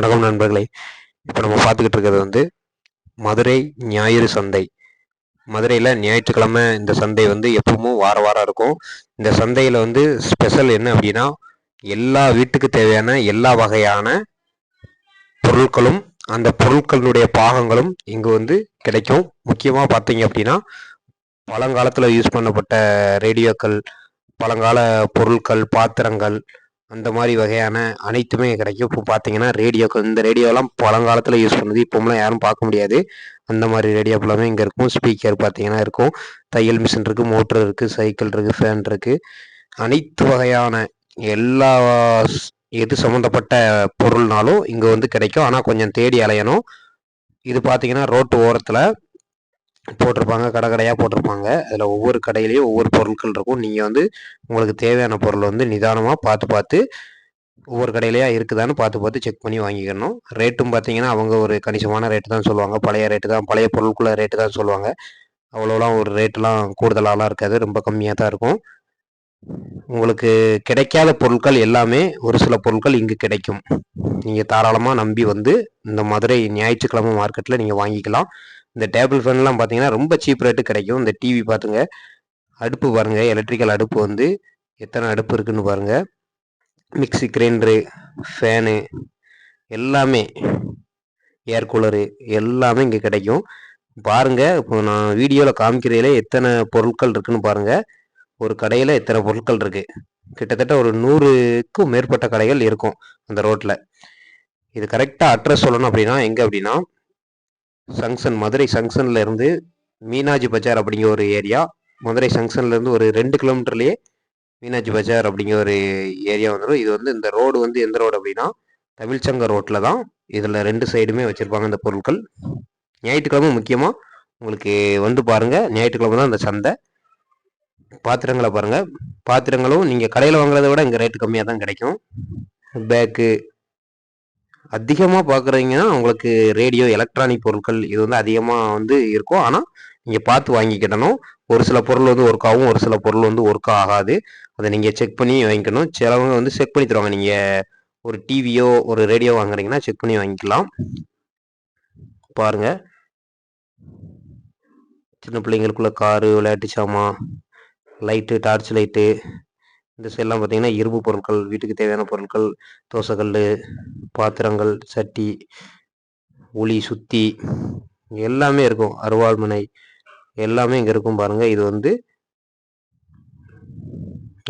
வணக்கம் நண்பர்களே. இப்போ நம்ம பார்த்துக்கிட்டு இருக்கிறது வந்து மதுரை ஞாயிறு சந்தை. மதுரையில் ஞாயிற்றுக்கிழமை இந்த சந்தை வந்து எப்பவும் வார வாரம் இருக்கும். இந்த சந்தையில் வந்து ஸ்பெஷல் என்ன அப்படின்னா எல்லா வீட்டுக்கு தேவையான எல்லா வகையான பொருட்களும் அந்த பொருட்களினுடைய பாகங்களும் இங்கு வந்து கிடைக்கும். முக்கியமாக பார்த்தீங்க அப்படின்னா பழங்காலத்தில் யூஸ் பண்ணப்பட்ட ரேடியோக்கள் பழங்கால பொருட்கள் பாத்திரங்கள் அந்த மாதிரி வகையான அனைத்துமே கிடைக்கும். இப்போ பார்த்தீங்கன்னா ரேடியோக்கு இந்த ரேடியோலாம் பழங்காலத்தில் யூஸ் பண்ணுது. இப்போம்லாம் யாரும் பார்க்க முடியாது. அந்த மாதிரி ரேடியோ ஃபுல்லாமே இங்கே இருக்கும். ஸ்பீக்கர் பார்த்தீங்கன்னா இருக்கும். தையல் மிஷின் இருக்குது மோட்டர் இருக்குது சைக்கிள் இருக்குது ஃபேன் இருக்குது அனைத்து வகையான எல்லா எது சம்மந்தப்பட்ட பொருள்னாலும் இங்கே வந்து கிடைக்கும். ஆனால் கொஞ்சம் தேடி அலையணும். இது பார்த்தீங்கன்னா ரோட்டு ஓரத்தில் போட்டிருப்பாங்க கடை கடையாக போட்டிருப்பாங்க. அதில் ஒவ்வொரு கடையிலையும் ஒவ்வொரு பொருட்கள் இருக்கும். நீங்கள் வந்து உங்களுக்கு தேவையான பொருள் வந்து நிதானமாக பார்த்து பார்த்து ஒவ்வொரு கடையிலையா இருக்குதான்னு பார்த்து பார்த்து செக் பண்ணி வாங்கிக்கணும். ரேட்டும் பார்த்தீங்கன்னா அவங்க ஒரு கணிசமான ரேட்டு தான் சொல்லுவாங்க. பழைய ரேட்டு தான் பழைய பொருளுக்குள்ள ரேட்டு தான் சொல்லுவாங்க. அவ்வளோலாம் ஒரு ரேட்டெலாம் கூடுதலாலாம் இருக்காது. ரொம்ப கம்மியாக தான் இருக்கும். உங்களுக்கு கிடைக்காத பொருட்கள் எல்லாமே ஒரு சில பொருட்கள் இங்கு கிடைக்கும். நீங்கள் தாராளமாக நம்பி வந்து இந்த மதுரை ஞாயிற்றுக்கிழமை மார்க்கெட்டில் நீங்கள் வாங்கிக்கலாம். இந்த டேபிள் ஃபேன்லாம் பார்த்தீங்கன்னா ரொம்ப சீப் ரேட்டு கிடைக்கும். இந்த டிவி பார்த்துங்க. அடுப்பு பாருங்கள் எலக்ட்ரிக்கல் அடுப்பு வந்து எத்தனை அடுப்பு இருக்குன்னு பாருங்கள் மிக்ஸி கிரைண்டரு ஃபேனு எல்லாமே. ஏர் கூலரு எல்லாமே இங்கே கிடைக்கும். பாருங்கள் இப்போ நான் வீடியோவில் காமிக்கிறதுல எத்தனை பொருட்கள் இருக்குன்னு பாருங்க. ஒரு கடையில் எத்தனை பொருட்கள் இருக்குது கிட்டத்தட்ட ஒரு நூறுக்கும் மேற்பட்ட கடைகள் இருக்கும் அந்த ரோட்டில் இது கரெக்டாக அட்ரஸ் சொல்லணும் அப்படின்னா எங்கே அப்படின்னா சங்ஷன் மதுரை சங்ஷன்ல இருந்து மீனாட்சி பஜார் அப்படிங்கிற ஒரு ஏரியா. மதுரை ஜங்ஷன்ல இருந்து ஒரு ரெண்டு கிலோமீட்டர்லயே மீனாட்சி பஜார் அப்படிங்கிற ஒரு ஏரியா வந்துடும் இது வந்து இந்த ரோடு வந்து எந்த ரோடு அப்படின்னா தமிழ்ச்சங்க ரோட்டில் தான் இதில் ரெண்டு சைடுமே வச்சுருப்பாங்க இந்த பொருட்கள். ஞாயிற்றுக்கிழமை முக்கியமாக உங்களுக்கு வந்து பாருங்கள் ஞாயிற்றுக்கிழமை தான் இந்த சந்தை. பாத்திரங்களை பாருங்கள் பாத்திரங்களும் நீங்கள் கடையில் வாங்குறத விட இங்கே ரேட்டு கம்மியாக தான் கிடைக்கும். பேக்கு அதிகமாக பார்க்குறீங்கன்னா உங்களுக்கு ரேடியோ எலக்ட்ரானிக் பொருட்கள் இது வந்து அதிகமாக வந்து இருக்கும். ஆனால் நீங்கள் பார்த்து வாங்கிக்கிடணும். ஒரு சில பொருள் வந்து ஒர்க் ஆகும் ஒரு சில பொருள் வந்து ஒர்க் ஆகாது. அதை நீங்கள் செக் பண்ணி வாங்கிக்கணும். சிலவங்க வந்து செக் பண்ணி தருவாங்க. நீங்கள் ஒரு டிவியோ ஒரு ரேடியோ வாங்குறீங்கன்னா செக் பண்ணி வாங்கிக்கலாம். பாருங்கள் சின்ன பிள்ளைங்களுக்குள்ள காரு விளையாட்டு சாமான் லைட்டு டார்ச் லைட்டு இந்த சைட்லாம் பார்த்தீங்கன்னா இரும்பு பொருட்கள் வீட்டுக்கு தேவையான பொருட்கள் தோசைக்கல் பாத்திரங்கள் சட்டி உளி சுத்தி எல்லாமே இருக்கும். அருவாள்மனை எல்லாமே இங்கே இருக்கும் பாருங்க. இது வந்து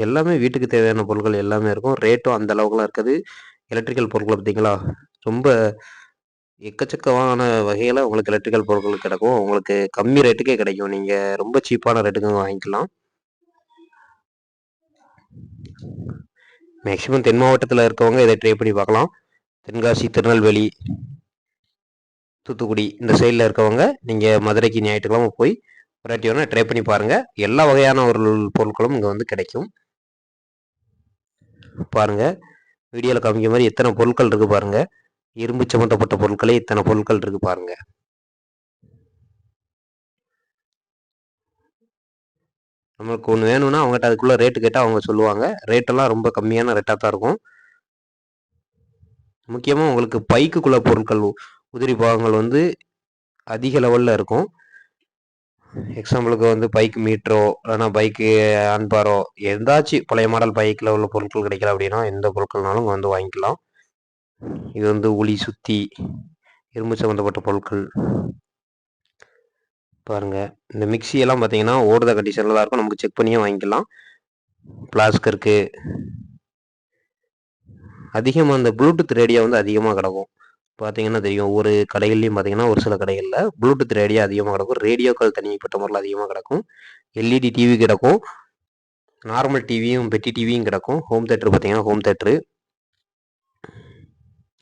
எல்லாமே வீட்டுக்கு தேவையான பொருட்கள் எல்லாமே இருக்கும். ரேட்டும் அந்த அளவுக்குலாம் இருக்குது. எலக்ட்ரிக்கல் பொருட்கள் பார்த்தீங்களா ரொம்ப எக்கச்சக்கமான வகையில் உங்களுக்கு எலக்ட்ரிக்கல் பொருட்கள் கிடைக்கும். உங்களுக்கு கம்மி ரேட்டுக்கே கிடைக்கும். நீங்கள் ரொம்ப சீப்பான ரேட்டுக்கு வாங்கிக்கலாம். மேக்ஸிமம் தென் மாவட்டத்தில் இருக்கவங்க இதை ட்ரை பண்ணி பார்க்கலாம். தென்காசி திருநெல்வேலி தூத்துக்குடி இந்த சைடில் இருக்கவங்க நீங்கள் மதுரைக்கு ஞாயிற்றுக்கிழமை போய் வெரைட்டி வேணால் ட்ரை பண்ணி பாருங்கள் எல்லா வகையான ஒரு பொருட்களும் இங்கே வந்து கிடைக்கும். பாருங்கள் வீடியோவில் காமிக்க மாதிரி எத்தனை பொருட்கள் இருக்குது பாருங்கள் இரும்பு சம்மந்தப்பட்ட பொருட்களே இத்தனை பொருட்கள் இருக்குது பாருங்கள் நம்மளுக்கு ஒன்று வேணும்னா அவங்ககிட்ட அதுக்குள்ள ரேட்டு கேட்டால் அவங்க சொல்லுவாங்க. ரேட்டெல்லாம் ரொம்ப கம்மியான ரேட்டாக தான் இருக்கும். முக்கியமாக உங்களுக்கு பைக்குக்குள்ள பொருட்கள் உதிரி பாகங்கள் வந்து அதிக லெவலில் இருக்கும். எக்ஸாம்பிளுக்கு வந்து பைக் மீட்டரோ இல்லைன்னா பைக்கு அன்பாரோ எந்தாச்சும் பழைய மாடல் பைக்கில் உள்ள பொருட்கள் கிடைக்கல அப்படின்னா எந்த பொருட்கள்னாலும் வந்து வாங்கிக்கலாம். இது வந்து உளி சுத்தி இரும்பு சம்மந்தப்பட்ட பொருட்கள். பாருங்கள் இந்த மிக்சியெல்லாம் பார்த்தீங்கன்னா ஓடுத கண்டிஷனில் தான் இருக்கும். நமக்கு செக் பண்ணியே வாங்கிக்கலாம். பிளாஸ்க் இருக்குது அதிகமாக இந்த ப்ளூடூத் ரேடியோ வந்து அதிகமாக கிடக்கும். பார்த்தீங்கன்னா தெரியும். ஒரு கடைகள்லையும் பார்த்தீங்கன்னா ஒரு சில கடைகளில் ப்ளூடூத் ரேடியோ அதிகமாக கிடக்கும். ரேடியோக்கள் தனிப்பட்ட முறையில் அதிகமாக கிடக்கும். எல்இடி டிவி கிடக்கும். நார்மல் டிவியும் பெட்டி டிவியும் கிடக்கும். ஹோம் தேட்டர் பார்த்தீங்கன்னா ஹோம் தேட்டரு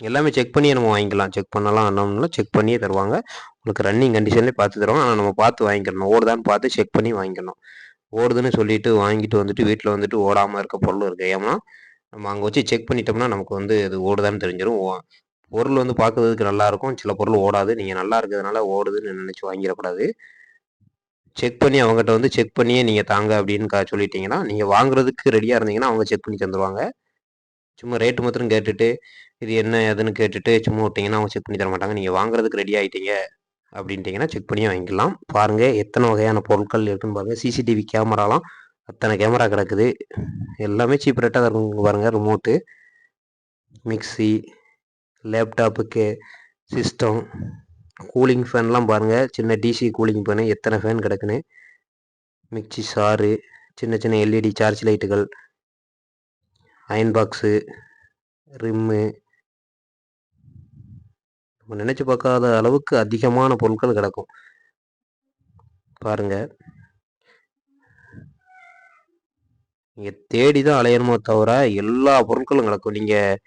எல்லாமே செக் பண்ணியே நம்ம வாங்கிக்கலாம். செக் பண்ணலாம் என்னம்னா செக் பண்ணியே தருவாங்க. உங்களுக்கு ரன்னிங் கண்டிஷன்லேயே பார்த்து தருவாங்க. ஆனால் நம்ம பார்த்து வாங்கிக்கணும். ஓடுதான்னு பார்த்து செக் பண்ணி வாங்கிக்கணும். ஓடுதுன்னு சொல்லிட்டு வாங்கிட்டு வந்துட்டு வீட்டில் வந்துட்டு ஓடாமல் இருக்க பொருள் இருக்குது ஏன்னா நம்ம அங்கே வச்சு செக் பண்ணிட்டோம்னா நமக்கு வந்து இது ஓடுதான்னு தெரிஞ்சிடும் ஓ- பொருள் வந்து பார்க்குறதுக்கு நல்லா இருக்கும். சில பொருள் ஓடாது. நீங்கள் நல்லா இருக்கிறதுனால ஓடுதுன்னு நினச்சி வாங்கிடக்கூடாது. செக் பண்ணி அவங்ககிட்ட வந்து செக் பண்ணியே நீங்கள் தாங்க அப்படின்னு கா சொல்லிட்டீங்கன்னா நீங்கள் வாங்குறதுக்கு ரெடியாக இருந்தீங்கன்னா அவங்க செக் பண்ணி தந்துடுவாங்க சும்மா ரேட்டு மாத்திரம் கேட்டுட்டு இது என்ன ஏதுன்னு கேட்டுட்டு சும்மா விட்டிங்கன்னா அவங்க செக் பண்ணி தர மாட்டாங்க. நீங்கள் வாங்குறதுக்கு ரெடி ஆகிட்டீங்க அப்படின்ட்டிங்கன்னா செக் பண்ணி வாங்கிக்கலாம். பாருங்கள் எத்தனை வகையான பொருட்கள் இருக்குன்னு பாருங்கள் சிசிடிவி கேமராலாம் அத்தனை கேமரா கிடக்குது. எல்லாமே சீப் ரேட்டாக தான் இருக்கும் பாருங்கள் ரிமோட்டு மிக்ஸி லேப்டாப்புக்கு சிஸ்டம் கூலிங் ஃபேன்லாம் பாருங்கள் சின்ன டிசி கூலிங் ஃபேனு எத்தனை ஃபேன் கிடக்குன்னு. மிக்சி சாரு சின்ன சின்ன எல்இடி சார்ஜ் லைட்டுகள் அயன் பாக்ஸு ரிம்மு நம்ம நினச்சி பார்க்காத அளவுக்கு அதிகமான பொருட்கள் கிடக்கும். பாருங்கள் நீங்கள் தேடி தான் அலையணுமோ தவிர எல்லா பொருட்களும் கிடக்கும். நீங்கள்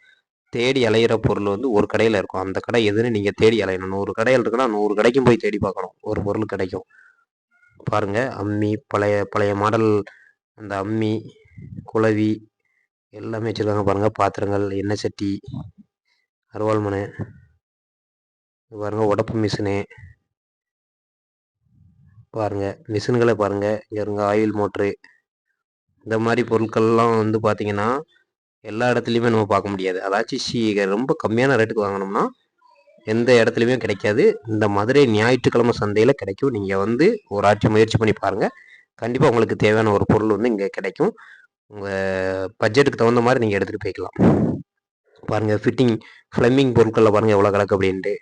தேடி அலையிற பொருள் வந்து ஒரு கடையில் இருக்கும். அந்த கடை எதுன்னு நீங்கள் தேடி அலையணும். நூறு கடையில் இருக்குன்னா நூறு கடைக்கும் போய் தேடி பார்க்கணும். ஒரு பொருள் கிடைக்கும். பாருங்கள் அம்மி பழைய பழைய மாடல். அந்த அம்மி குளவி எல்லாமே வச்சுருக்காங்க பாருங்கள் பாத்திரங்கள் எண்ணெய் சட்டி அருவாள் மனை பாருங்கள் உடப்பு மிஷினு பாருங்கள் மிஷின்களை பாருங்கள் இங்கே இருங்க ஆயில் மோட்ரு இந்த மாதிரி பொருட்கள்லாம் வந்து பார்த்திங்கன்னா எல்லா இடத்துலையுமே நம்ம பார்க்க முடியாது. அதாச்சும் சி ரொம்ப கம்மியான ரேட்டுக்கு வாங்கினோம்னா எந்த இடத்துலையுமே கிடைக்காது. இந்த மதுரை ஞாயிற்றுக்கிழமை சந்தையில் கிடைக்கும். நீங்கள் வந்து ஒரு ஆட்சி முயற்சி பண்ணி பாருங்கள் கண்டிப்பாக உங்களுக்கு தேவையான ஒரு பொருள் வந்து இங்கே கிடைக்கும். உங்கள் பட்ஜெட்டுக்கு தகுந்த மாதிரி நீங்கள் எடுத்துகிட்டு போய்க்கலாம். பாருங்கள் ஃபிட்டிங் ஃப்ளம்மிங் பொருட்களில் பாருங்கள் எவ்வளோ கிடக்கு அப்படின்ட்டு.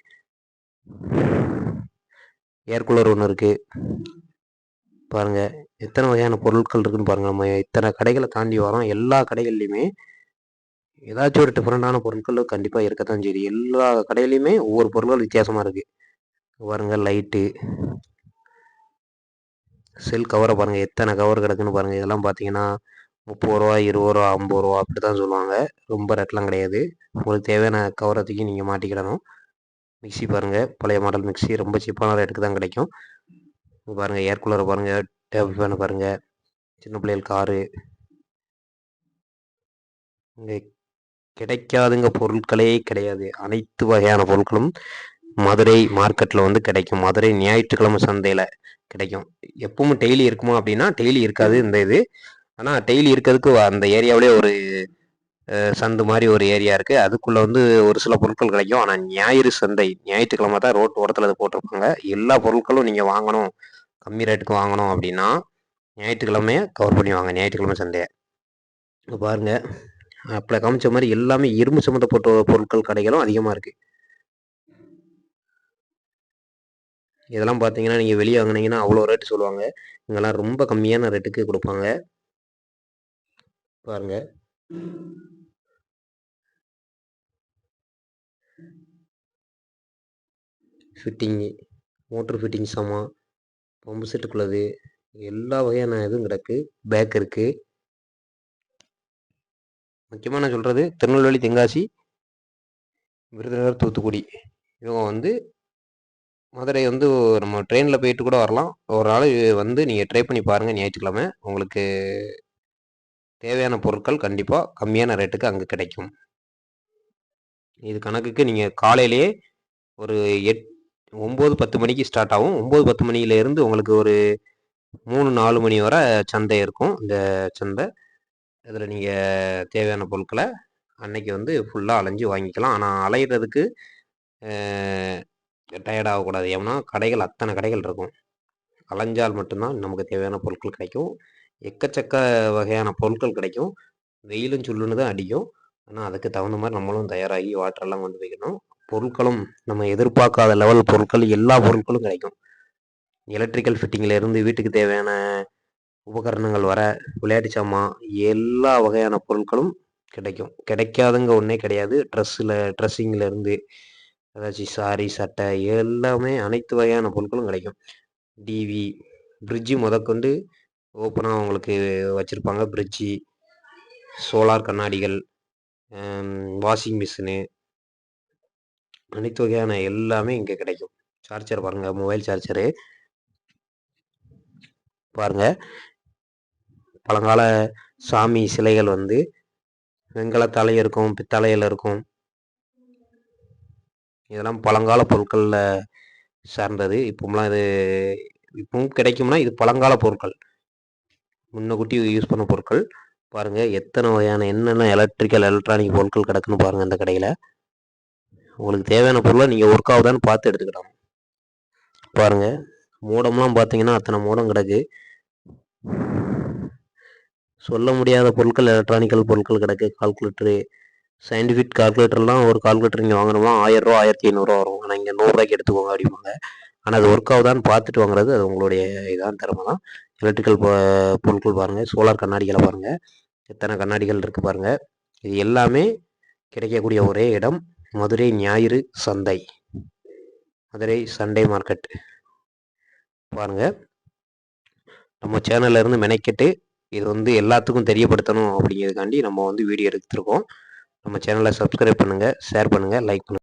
ஏர் கூலர் ஒன்று இருக்குது பாருங்கள் எத்தனை வகையான பொருட்கள் இருக்குன்னு பாருங்கள் நம்ம இத்தனை கடைகளை தாண்டி வரோம் எல்லா கடைகள்லையுமே ஏதாச்சும் ஒரு டிஃப்ரெண்டான பொருட்கள் கண்டிப்பாக இருக்க தான் செய்யுது. எல்லா கடையிலையுமே ஒவ்வொரு பொருட்கள் வித்தியாசமாக இருக்குது பாருங்கள் லைட்டு செல் கவரை பாருங்கள் எத்தனை கவர் கிடக்குன்னு பாருங்கள் இதெல்லாம் பார்த்தீங்கன்னா முப்பது ரூபா இருபது ரூபா ஐம்பது ரூபா அப்படி தான் சொல்லுவாங்க. ரொம்ப ரேட்லாம் கிடையாது. உங்களுக்கு தேவையான கவரத்துக்கு நீங்கள் மாட்டிக்கிடணும். மிக்ஸி பாருங்கள் பழைய மாடல் மிக்ஸி ரொம்ப சீப்பான ரேட்டுக்கு தான் கிடைக்கும். பாருங்கள் ஏர் கூலர் பாருங்கள் டேபிள் ஃபேனை பாருங்கள் சின்ன பிள்ளைகள் காரு இங்கே கிடைக்காதுங்க பொருட்களே கிடையாது. அனைத்து வகையான பொருட்களும் மதுரை மார்க்கெட்டில் வந்து கிடைக்கும். மதுரை ஞாயிற்றுக்கிழமை சந்தையில் கிடைக்கும். எப்பவும் டெய்லி இருக்குமா அப்படின்னா டெய்லி இருக்காது இந்த இது. ஆனால் டெய்லி இருக்கிறதுக்கு அந்த ஏரியாவிலே ஒரு சந்து மாதிரி ஒரு ஏரியா இருக்குது அதுக்குள்ளே வந்து ஒரு சில பொருட்கள் கிடைக்கும். ஆனால் ஞாயிறு சந்தை ஞாயிற்றுக்கிழமை தான் ரோட் ஓரத்தில் அது போட்டிருப்பாங்க. எல்லா பொருட்களும் நீங்கள் வாங்கணும் கம்மி ரேட்டுக்கு வாங்கணும் அப்படின்னா ஞாயிற்றுக்கிழமையை கவர் பண்ணி வாங்க. ஞாயிற்றுக்கிழமை சந்தையை. பாருங்கள் பாருங்க அப்போ காமிச்ச மாதிரி எல்லாமே இரும்பு சம்மந்தப்பட்ட பொருட்கள் கடைகளும் அதிகமாக இருக்குது இதெல்லாம் பார்த்தீங்கன்னா நீங்கள் வெளியே வாங்கினீங்கன்னா அவ்வளோ ரேட்டு சொல்லுவாங்க. இங்கெல்லாம் ரொம்ப கம்மியான ரேட்டுக்கு கொடுப்பாங்க. பாருங்க. ஃபிட்டிங்கு மோட்ரு ஃபிட்டிங் சாமான் பம்பு செட்டுக்குள்ளது எல்லா வகையான இதுவும் கிடக்கு. பேக் இருக்குது முக்கியமாக நான் சொல்கிறது திருநெல்வேலி தென்காசி விருதுநகர் தூத்துக்குடி. இவங்க வந்து மதுரை வந்து நம்ம ட்ரெயினில் போயிட்டு கூட வரலாம். ஒரு நாள் வந்து நீங்கள் ட்ரை பண்ணி பாருங்கள் ஞாயிற்றுக்கிழமை. உங்களுக்கு தேவையான பொருட்கள் கண்டிப்பாக கம்மியான ரேட்டுக்கு அங்கே கிடைக்கும். இது கணக்குக்கு நீங்கள் காலையிலேயே ஒரு எட் ஒம்பது பத்து மணிக்கு ஸ்டார்ட் ஆகும். ஒம்பது பத்து மணியிலேருந்து உங்களுக்கு ஒரு மூணு நாலு மணி வரை சந்தை இருக்கும். இந்த சந்தை. இதில் நீங்கள் தேவையான பொருட்களை அன்னைக்கு வந்து ஃபுல்லாக அலைஞ்சு வாங்கிக்கலாம். ஆனால் அலையிறதுக்கு டயர்ட் ஆகக்கூடாது. ஏன்னா கடைகள் அத்தனை கடைகள் இருக்கும். அலைஞ்சால் மட்டும்தான் நமக்கு தேவையான பொருட்கள் கிடைக்கும். எக்கச்சக்க வகையான பொருட்கள் கிடைக்கும். வெயிலும் சுல்லுன்னு தான் அடிக்கும். ஆனால் அதுக்கு தகுந்த மாதிரி நம்மளும் தயாராகி வாட்டரெல்லாம் கொண்டு வைக்கணும். பொருட்களும் நம்ம எதிர்பார்க்காத லெவல் பொருட்கள் எல்லா பொருட்களும் கிடைக்கும். எலக்ட்ரிக்கல் ஃபிட்டிங்லேருந்து வீட்டுக்கு தேவையான உபகரணங்கள் வர விளையாட்டு சாமான் எல்லா வகையான பொருட்களும் கிடைக்கும். கிடைக்காதுங்க ஒன்றே கிடையாது. ட்ரெஸ்ஸில் ட்ரெஸ்ஸிங்லேருந்து ஏதாச்சும் சாரி சட்டை எல்லாமே அனைத்து வகையான பொருட்களும் கிடைக்கும். டிவி ஃப்ரிட்ஜு முதற்கொண்டு ஓப்பனாக உங்களுக்கு வச்சுருப்பாங்க. பிரிட்ஜி சோலார் கண்ணாடிகள் வாஷிங் மிஷினு அனைத்து வகையான எல்லாமே இங்கே கிடைக்கும். சார்ஜர் பாருங்கள் மொபைல் சார்ஜரு பாருங்கள் பழங்கால சாமி சிலைகள் வந்து வெண்கலத்தாலே இருக்கும் பித்தளையில் இருக்கும். இதெல்லாம் பழங்கால பொருட்களில் சார்ந்தது. இப்போம்லாம் இது இப்பவும் கிடைக்கும்னா இது பழங்கால பொருட்கள். முன்னக்கூட்டி யூஸ் பண்ண பொருட்கள். பாருங்கள் எத்தனை வகையான என்னென்ன எலக்ட்ரிக்கல் எலக்ட்ரானிக் பொருட்கள் கிடக்குன்னு பாருங்கள் இந்த கடையில். உங்களுக்கு தேவையான பொருளை நீங்கள் ஒர்க் ஆகுதான்னு பார்த்து எடுத்துக்கிடணும். பாருங்கள் மூடம்லாம் பார்த்தீங்கன்னா அத்தனை மூடம் கிடக்கு. சொல்ல முடியாத பொருட்கள் எலக்ட்ரானிக்கல் பொருட்கள் கிடக்கு. கால்குலேட்டரு சயின்டிஃபிக் கால்குலேட்டர்லாம் ஒரு கால்குலேட்டர் நீங்கள் வாங்கினோம்னா ஆயிரரூவா ஆயிரத்தி ஐநூறுரூவா வரும். ஆனால் இங்கே நூறுரூவாய்க்கு எடுத்துக்கோங்க அப்படிம்பாங்க. ஆனால் அது ஒர்க் ஆகுதான்னு பார்த்துட்டு வாங்குறது அது உங்களுடைய இதான் திறமை தான். எலக்ட்ரிக்கல் பொருட்கள் பாருங்கள் சோலார் கண்ணாடிகளை பாருங்கள் எத்தனை கண்ணாடிகள் இருக்குது பாருங்கள் இது எல்லாமே கிடைக்கக்கூடிய ஒரே இடம் மதுரை ஞாயிறு சந்தை. Madurai Sunday market. பாருங்கள் நம்ம சேனல்லேருந்து மெனக்கெட்டு இது வந்து எல்லாத்துக்கும் தெரியப்படுத்தணும் அப்படிங்கிறதுக்காண்டி நம்ம வந்து வீடியோ எடுத்துருக்கோம். நம்ம சேனலை சப்ஸ்கிரைப் பண்ணுங்கள் ஷேர் பண்ணுங்கள் லைக் பண்ணுங்கள்